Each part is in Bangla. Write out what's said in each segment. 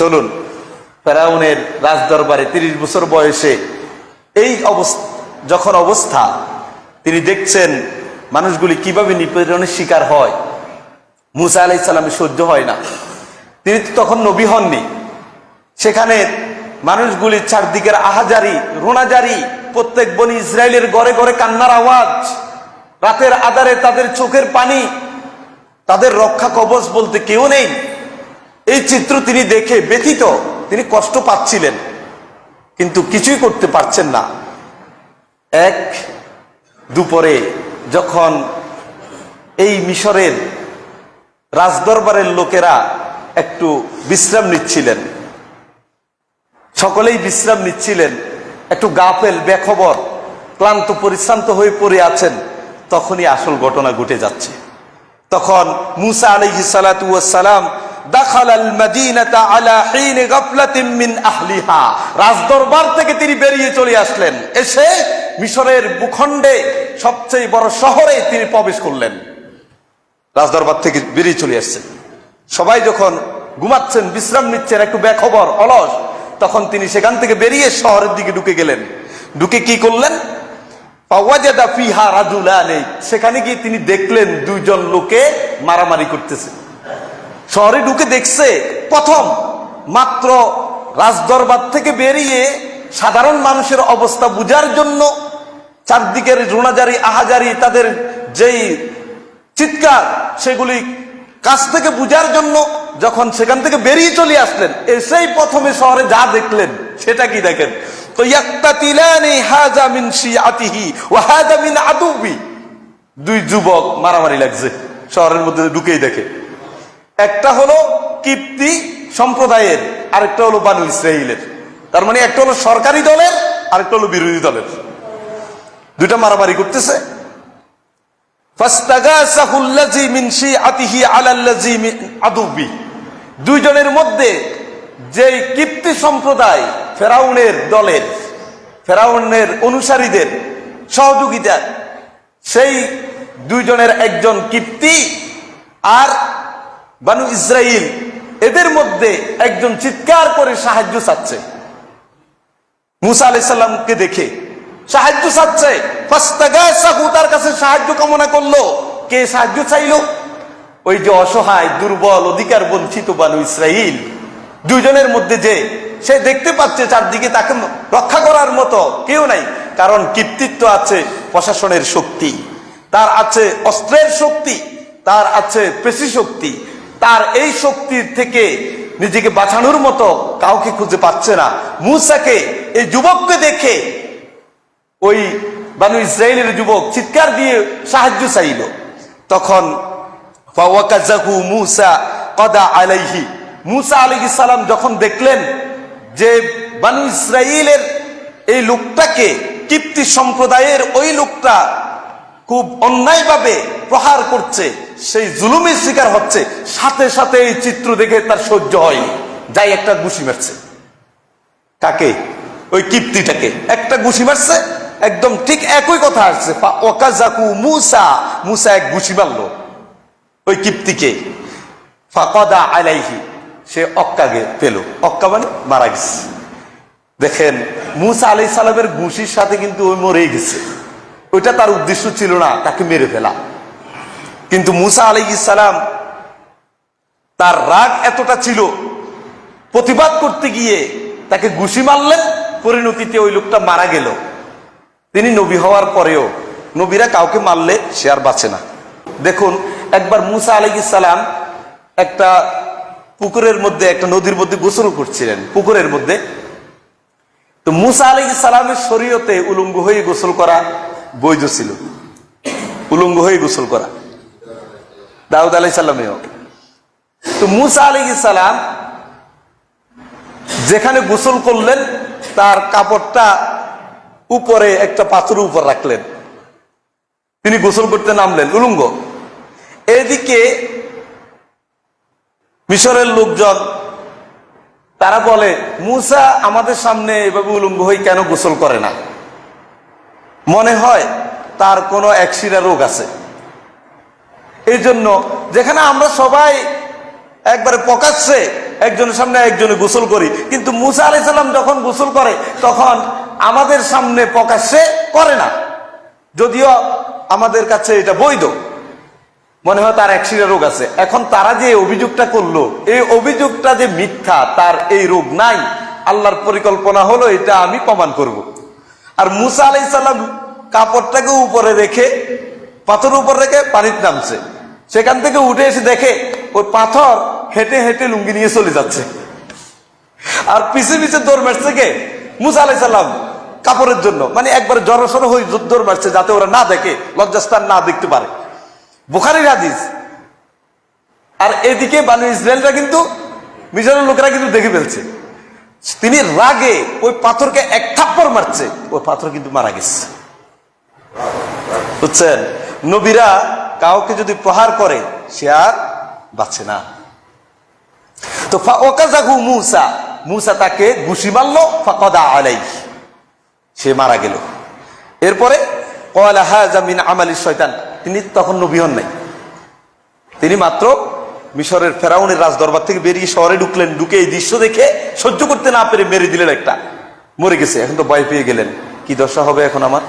চলুন, ফেরাউনের রাজদরবারে তিরিশ বছর বয়সে এই অবস্থা, যখন অবস্থা, তিনি দেখছেন মানুষগুলি কীভাবে নিপীড়নের শিকার হয়। মুসা আলাই সালামের সহ্য হয় না। তিনি তো তখন নবী হননি। সেখানে মানুষগুলি চারদিকের আহাজারি, রোনাজারি, প্রত্যেক বনি ইসরায়েলের ঘরে ঘরে কান্নার আওয়াজ, রাতের আধারে তাদের চোখের পানি, তাদের রক্ষা কবচ বলতে কেউ নেই। এই চিত্র তিনি দেখে ব্যথিত। তিনি কষ্ট পাচ্ছিলেন, কিন্তু কিছুই করতে পারছেন না। এক দুপুরে যখন এই মিশরের রাজদরবারের লোকেরা একটু বিশ্রাম নিচ্ছিলেন, সকলেই বিশ্রাম নিচ্ছিলেন, একটু গাফেল বেখবর, ক্লান্ত, পরিশ্রান্ত হয়ে পড়ে আছেন, তখনই আসল ঘটনা ঘটে যাচ্ছে। তখন মুসা আলাইহি সালাতু রাজদরবার থেকে তিনি বেরিয়ে চলে আসলেন। এসে মিশরের ভূখণ্ডে সবচেয়ে বড় শহরে তিনি প্রবেশ করলেন। রাজদরবার থেকে বেরিয়ে চলে আসছেন। সবাই যখন ঘুমাচ্ছেন, বিশ্রাম নিচ্ছেন, একটু বেখবর, অলস, তখন তিনি সেখান থেকে বেরিয়ে শহরের দিকে ঢুকে গেলেন। ঢুকে কি করলেন? ফাওয়াজাদা ফিহা রাজুলানি। সেখানে গিয়ে তিনি দেখলেন দুইজন লোকে মারামারি করতেছে। শহরে ঢুকে দেখছে, প্রথম মাত্র রাজদরবার থেকে বেরিয়ে সাধারণ মানুষের অবস্থা বুঝার জন্য চারদিকের রোনাজারি আহাজারি, তাদের যেই চিৎকার, সেগুলি কাছ থেকে বুঝার জন্য যখন সেখান থেকে বেরিয়ে চলে আসলেন, এসেই প্রথমে শহরে যা দেখলেন, সেটা কি দেখেন? তো দুই যুবক মারামারি লাগছে, শহরের মধ্যে ঢুকেই দেখে। একটা হলো কীর্তি সম্প্রদায়ের, আরেকটা হলো বানু ইসরাইলের তার মানে একটা হলো সরকারি দলের, আরেকটা হলো বিরোধী দলের। দুইটা মারামারি করতেছে। দুইজনের মধ্যে যেই কিপ্তি সম্প্রদায় ফেরাউনের দলের, ফেরাউনের অনুসারীদের সহযোগিতা, সেই দুইজনের একজন কীর্তি আর বানু ইসরাইল, এদের মধ্যে একজন চিৎকার করে সাহায্য চাচ্ছে। মুসা আলাইসাল্লামকে দেখে সাহায্য চাচ্ছে। তার কাছে সাহায্য কামনা করল। কে সাহায্য চাইলো? ওই যে অসহায়, দুর্বল, অধিকার বঞ্চিত বানু ইসরাইল। দুইজনের মধ্যে যে সে দেখতে পাচ্ছে চারদিকে তাকে রক্ষা করার মতো কেউ নাই, কারণ কৃতিত্ব আছে প্রশাসনের শক্তি, তার আছে অস্ত্রের শক্তি, তার আছে পেশি শক্তি। তার এই শক্তির থেকে নিজেকে বাঁচানোর মতো কাউকে খুঁজে পাচ্ছে না। মুসাকে, এই যুবককে দেখে ওই বানু ইসরায়েলের যুবক চিৎকার দিয়ে সাহায্য চাইল। তখন মুসা কদা আলাইহি। মুসা আলাইহিস সালাম যখন দেখলেন যে বানু ইসরায়েলের এই লোকটাকে কিপ্তি সম্প্রদায়ের ওই লোকটা খুব অন্যায়ভাবে প্রহার করছে সেই জুলুমের শিকার হচ্ছে, সাথে সাথে এই চিত্র দেখে তার সহ্য হয়। যাই একটা ঘুষি মারছে। কাকে? ওই কিপ্তিটাকে। একটা ঘুষি মারছে, একদম ঠিক একই কথা আসছে। ফা ওয়াকাজাকু মুসা মুসা এক ঘুষি মারলো ওই কিপ্তিকে। ফাকদা আলাইহি, সে অক্কাগে পেল। অক্কা মানে মারা গেছে। দেখেন, মুসা আলাই সালামের ঘুষির সাথে কিন্তু ওই মরেই গেছে। ওইটা তার উদ্দেশ্য ছিল না, তাকে মেরে ফেলা। কিন্তু মুসা আলাই সালাম তার রাগ এতটা ছিল, প্রতিবাদ করতে গিয়ে তাকে ঘুষি মারলেন, পরিণতিতে ওই লোকটা মারা গেল। তিনি নবী হওয়ার পরেও নবীরা কাউকে মারলে সে আর বাঁচে না। দেখুন, একবার মুসা আলাইসালাম একটা পুকুরের মধ্যে, একটা নদীর মধ্যে গোসল করছিলেন, পুকুরের মধ্যে। তো মুসা আলী সালামের শরীয়তে উলঙ্গ হয়ে গোসল করা বৈধ ছিল। উলঙ্গ হয়ে গোসল করা। দাউদ আলাই সাল্লামেও তো মুসা আলী সালাম যেখানে গোসল করলেন, তার কাপড়টা উপরে একটা পাথরের উপর রাখলেন। তিনি গোসল করতে নামলেন, উলঙ্গ। এদিকে মিশরের লোকজন, তারা বলে, মুসা, আমাদের সামনে এভাবে উলঙ্গ হয়ে কেন গোসল করে না? মনে হয় তার কোনো একশিরা রোগ আছে। এই জন্য যেখানে আমরা সবাই একবারে প্রকাশ্যে একজনের সামনে একজনে গোসল করি, কিন্তু মুসা আলাইসাল্লাম যখন গোসল করে, তখন আমাদের সামনে প্রকাশ্যে করে না। যদিও আমাদের কাছে এটা বৈধ। মনে হয় তার একশিরা রোগ আছে। এখন তারা যে অভিযোগটা করল, এই অভিযোগটা যে মিথ্যা, তার এই রোগ নাই। আল্লাহর পরিকল্পনা হলো এটা আমি প্রমাণ করব। আর মুসা আলাইসাল্লাম কাপড়টাকে উপরে রেখে পাথর উপর রেখে পানিতে নামছে। সেখান থেকে উঠে এসে দেখে ওই পাথর হেঁটে হেঁটে লুঙ্গি নিয়ে চলে যাচ্ছে। আর পিছে পিছে দৌড় মারছে কে? মুসা আলাইসাল্লাম কাপড়ের জন্য। মানে একবারে জড়সড় হয়ে দৌড় মারছে যাতে ওরা না দেখে, লজ্জাস্থান না দেখতে পারে। বুখারির হাদিস। আর এদিকে বানু ইসরায়েলরা কিন্তু মিশরের লোকেরা কিন্তু দেখে ফেলছে। তিনি রাগে ওই পাথরকে এক থাপ্পড় মারছে। ওই পাথর কিন্তু মারা গেছে। বুঝছেন? নবীরা কাউকে যদি প্রহার করে, সে আর বাঁচে না। তো ওকাজাগু মুসা মুসা তাকে ঘুষি মারলো ফাকদা আলাই সে মারা গেল। এরপরে কয়লা আমালি শয়তান, তিনি তখন নবী হন নাই। তিনি মাত্র মিশরের ফেরাউনের রাজ দরবার থেকে বেরিয়ে শহরে ঢুকলেন, ঢুকে এই দৃশ্য দেখে সহ্য করতে না পেরে মেরে দিলেন একটা। মরে গেছে, এখন তো ভয় পেয়ে গেলেন। কি দশা হবে এখন আমার?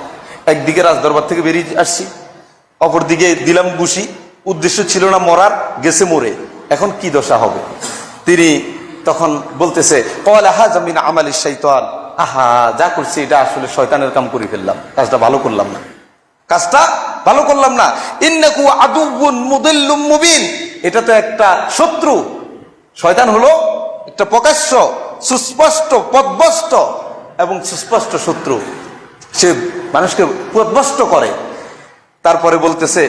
একদিকে রাজ দরবার থেকে বেরিয়ে আসছি অপরদিকে দিলাম গুছি উদ্দেশ্য ছিল না মরার, গেছে মরে। এখন কি দশা হবে? তিনি তখন বলতেছে কল আহা জামিন আমালি শৈতান আহা, যা করছি, এটা আসলে শয়তানের কাম করে ফেললাম। কাজটা ভালো করলাম না। কাজটা ভালো করলাম না। ইন্নাকু আদুবুন মুদিল্লুম মুবিন। এটা তো একটা শত্রু। শয়তান হলো একটা প্রকাশ্য, সুস্পষ্ট, পদভস্ত এবং সুস্পষ্ট শত্রু। সে মানুষকে পদভস্ত করে। তারপরে বলতেছে,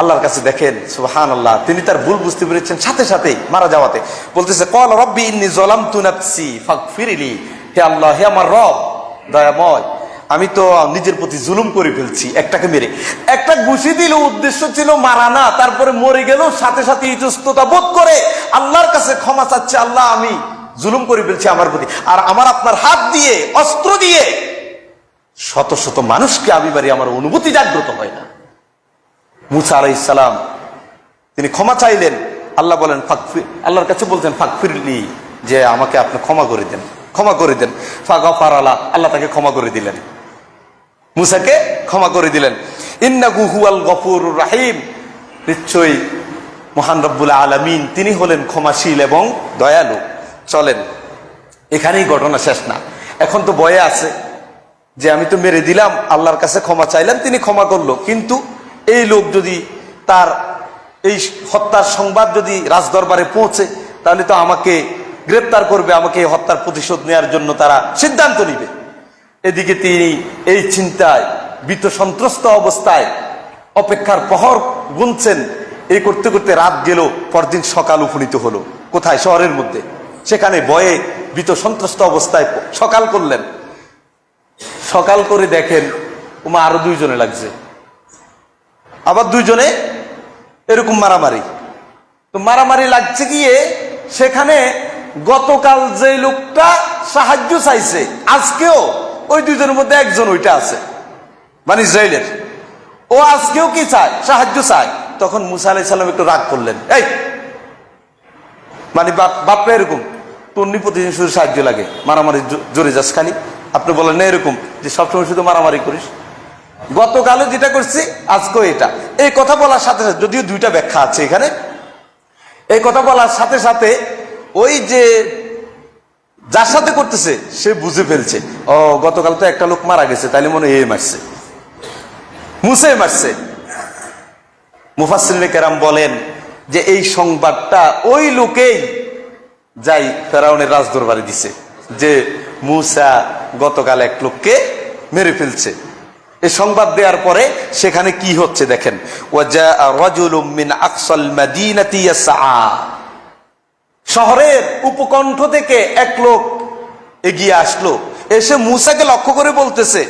আল্লাহর কাছে দেখেন সুহান আল্লাহ তিনি তার ভুল বুঝতে পেরেছেন সাথে সাথে মারা যাওয়াতে। বলতেছে, কল রব্বি ইন্নি জলাম তু নাফসি, ফাগফিরলি, হে আল্লাহ, হে আমার রব, দয়াময়, আমি তো নিজের প্রতি জুলুম করে ফেলছি, একটাকে মেরে। একটা ঘুষি দিল, উদ্দেশ্য ছিল মারা না, তারপরে মরে গেল সাথে সাথে ইতস্ততা বোধ করে, আল্লাহর কাছে ক্ষমা চাচ্ছে, আল্লাহ, আমি জুলুম করে ফেলছি আমার প্রতি। আর আমার আপনার হাত দিয়ে, অস্ত্র দিয়ে, শত শত মানুষকে আমি বাড়ি আমার অনুভূতি জাগ্রত হয় না। মুসা আলাই ইসালাম তিনি ক্ষমা চাইলেন। আল্লাহ বলেন ফাকফির আল্লাহর কাছে বলতেন ফাকফিরলি যে আমাকে আপনি ক্ষমা করে দেন, ক্ষমা করে দেন। ফাগফার আল্লাহ আল্লাহ তাকে ক্ষমা করে দিলেন। মুসাকে ক্ষমা করে দিলেন। ইন্না গুহুয়াল গফুর রাহিম। নিশ্চয়ই মহান রব্বুল আলমিন, তিনি হলেন ক্ষমাশীল এবং দয়ালু। চলেন, এখানেই ঘটনা শেষ না। এখন তো বয়ে আছে যে, আমি তো মেরে দিলাম, আল্লাহর কাছে ক্ষমা চাইলাম তিনি ক্ষমা করল। কিন্তু এই লোক যদি তার এই হত্যার সংবাদ যদি রাজদরবারে পৌঁছে, তাহলে তো আমাকে গ্রেপ্তার করবে, আমাকে এই হত্যার প্রতিশোধ নেওয়ার জন্য তারা সিদ্ধান্ত নিবে। এদিকে তিনি এই চিন্তায় ভীত সন্ত্রস্ত অবস্থায় অপেক্ষার প্রহর গুনছেন। এই করতে করতে রাত গেল, পরদিন সকাল উপনীত হলো। কোথায়? শহরের মধ্যে। সেখানে বয়ে ভীত সন্ত্রস্ত অবস্থায় সকাল করলেন। সকাল করে দেখেন ওমা আরও দুইজনে লাগছে। আবার দুইজনে এরকম মারামারি। তো মারামারি লাগছে গিয়ে সেখানে গতকাল যে লোকটা সাহায্য চাইছে, আজকেও ওই দুইজনের মধ্যে একজন ওইটা আছে মানে ইসরায়েলের। ও আজকেও কি চায়? সাহায্য চায়। তখন মুসা আলাই সাল্লাম একটু রাগ করলেন, এই মানে বাপ, বাপরা এরকম, তোর প্রতিদিন শুধু সাহায্য লাগে মারামারি জোরে যাস খালি আপনি বলেন, না, এরকম, যে সবসময় শুধু মারামারি করিস। গতকালও যেটা করছি, আজকেও এটা। এই কথা বলার সাথে সাথে, যদিও দুইটা ব্যাখ্যা আছে এখানে, এই কথা বলার সাথে সাথে ওই যে যার সাথে করতেছে, সে বুঝে ফেলছে, ও, গতকাল তো একটা লোক মারা গেছে, তাইলে মনে হয় এ মারছে। মুসে মারছে। মুফাসির কেরাম বলেন যে এই সংবাদটা ওই লোকেই যাই ফেরাউনের রাজদরবারে দিছে, যে মুসা গতকাল এক লোককে মেরে ফেলছে। এই সংবাদ দেওয়ার পরে সেখানে কি হচ্ছে দেখেন? শহরের উপকণ্ঠ থেকে এক লোক এগিয়ে আসলো। এসে মুসাকে লক্ষ্য করে বলতেছে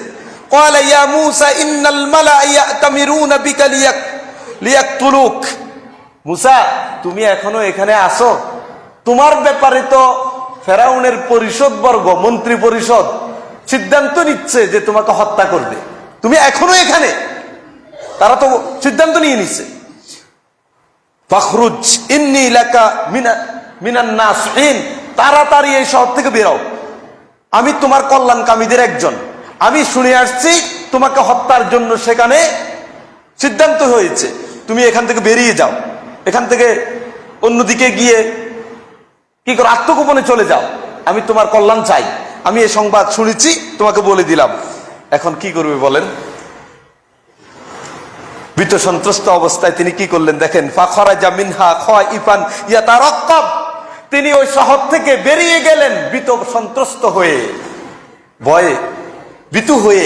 তুমি এখনও এখানে আসো তোমার ব্যাপারে তো ফেরাউনের পরিষদ বর্গ, মন্ত্রী পরিষদ সিদ্ধান্ত নিচ্ছে যে তোমাকে হত্যা করবে। তুমি এখনও এখানে। তারা তো সিদ্ধান্ত নিয়ে নিচ্ছে ফখরুজ ইন্নি লাকা মিনা, মিনান নাসিন তাড়াতাড়ি এই শহর থেকে বেরো আমি তোমার কল্যাণকামীদের একজন। আমি শুনে আসছি তোমাকে হত্যার জন্য সেখানে সিদ্ধান্ত হয়েছে। তুমি এখান থেকে বেরিয়ে যাও। এখান থেকে অন্যদিকে গিয়ে কি করো? আত্মগোপনে চলে যাও। আমি তোমার কল্যাণ চাই। আমি এই সংবাদ শুনেছি, তোমাকে বলে দিলাম। এখন কি করবে বলেন? ভীত সন্ত্রস্ত অবস্থায় তিনি কি করলেন দেখেন? ফাখরাজা মিনহা খয় ইফান ইয়াতারাক্কাব। তিনি ওই শহর থেকে বেরিয়ে গেলেন, ভীত সন্ত্রস্ত হয়ে। ভয়ে, ভীতু হয়ে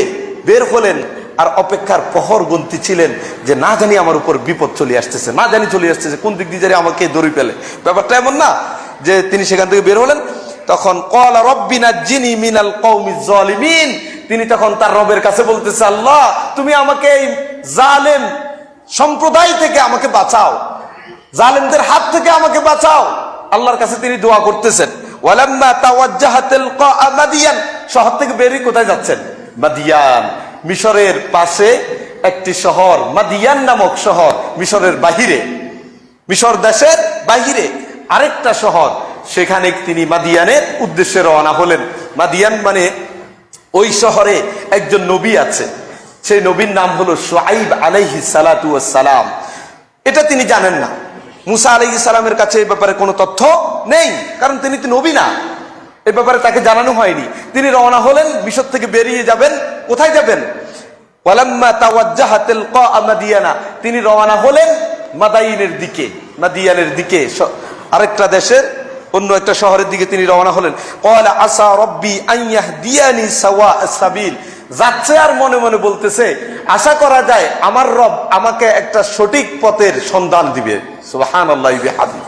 বের হলেন আর অপেক্ষার প্রহর গুনতি ছিলেন যে না জানি আমার উপর বিপদ চলে আসতেছে, না জানি চলে আসতেছে, কোন দিক দিয়ে জানি আমাকে দড়ি পেলে ব্যাপারটা এমন না যে তিনি সেখান থেকে বের হলেন তখন কল রব্বিনা জিনি মিনাল কৌমি জলিমিন তিনি তখন তার রবের কাছে বলতেছে, আল্লাহ, তুমি আমাকে এই জালেম সম্প্রদায় থেকে আমাকে বাঁচাও। জালেমদের হাত থেকে আমাকে বাঁচাও। আল্লাহর কাছে তিনি দোয়া করতেছেন শহর থেকে বেরিয়ে কোথায় যাচ্ছেন? মাদিয়ান। মিশরের পাশে একটি শহর, মাদিয়ান নামক শহর, মিশরের বাহিরে। মিশর দেশের বাহিরে আরেকটা শহর সেখানে তিনি মাদিয়ানের উদ্দেশ্যে রওনা হলেন। মাদিয়ান মানে ওই শহরে একজন নবী আছে। সেই নবীর নাম হলো সোয়াইব আলাইহি সালাতু সালাম এটা তিনি জানেন না। মুসা আলাইহি সালামের কাছে এই ব্যাপারে কোনো তথ্য নেই, কারণ তিনি তো নবী না। এ ব্যাপারে তাকে জানানো হয়নি। তিনি রওনা হলেন, মিশর থেকে বেরিয়ে যাবেন, কোথায় যাবেন? তিনি রওনা হলেন মাদাইনের দিকে, মাদিয়ানের দিকে আরেকটা দেশের অন্য একটা শহরের দিকে তিনি রওনা হলেন। কয়লা আসা রব্বি আইয়াহ দিয়ানি সাওয়া সাবিল। যাচ্ছে আর মনে মনে বলতেছে, আশা করা যায় আমার রব আমাকে একটা সঠিক পথের সন্ধান দিবে। সুবহানাল্লাহি বিহামদিহি